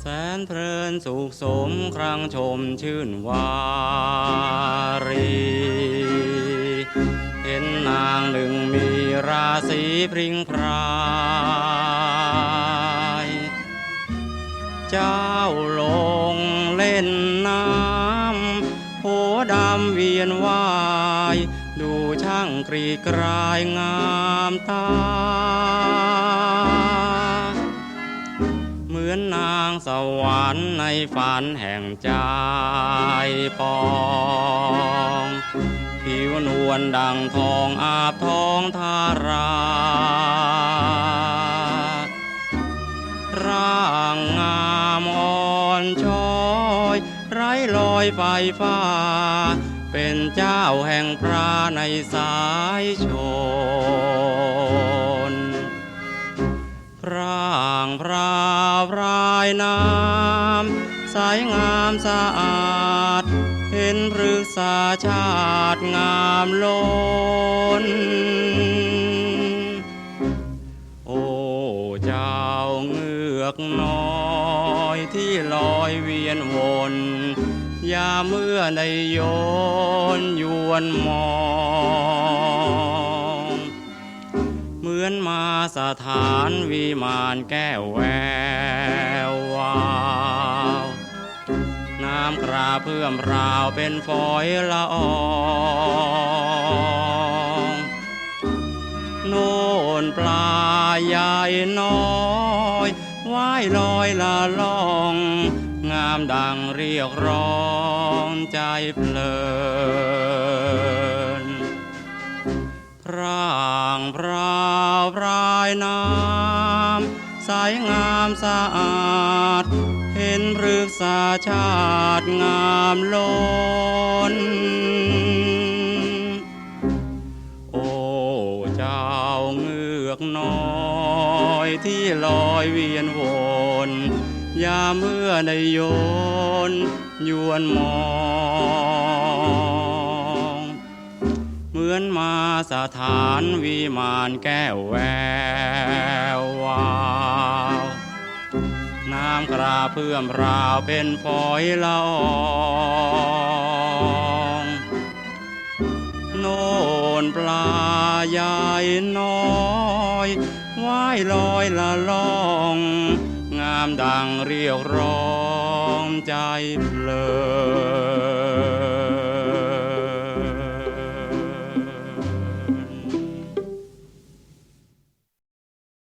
แสนเพลินสุขสมครั้งชมชื่นวารี เห็นนางหนึ่งมีราศีพริ้งพรายเจ้าลงเล่นน้ำโพดำเวียนว่าย ดูช่างกรีกรายงามตา เหมือนนางสวรรค์ในฝันแห่งใจปอ ผิวนวลดังทองอาบทองทารา ร่างงามอ่อนช้อย ไร้ลอยไฟฟ้า เป็นเจ้าแห่งพระในสายชนพร่างพราวรายน้ำสายงามสะอาด นพฤกษาชาติงามล้น โอ้เจ้าเงือกน้อยที่ลอยเวียนวนยาเมื่อในโยนยวนมอง เหมือนมาสถานวิมานแก้วแวว เพื่อมราวเป็นฝอยละอองโน่นปลาใหญ่น้อยว่ายลอยละล่อง งามดังเรียกร้องใจเพลินพร่างพราวพรายน้ำใสงามสะอาด เห็นพฤกษาชาติงามล้น โอ้เจ้าเงือกน้อยที่ลอยเวียนวนยามเมื่อได้โยนยวนมอง เหมือนมาสถานวิมานแก้วแวววาว น้ำกราเพื่อมราวเป็นฝอยละอองโน่นปลาใหญ่น้อยว่ายลอยละล่อง งามดังเรียกร้องใจเพลิน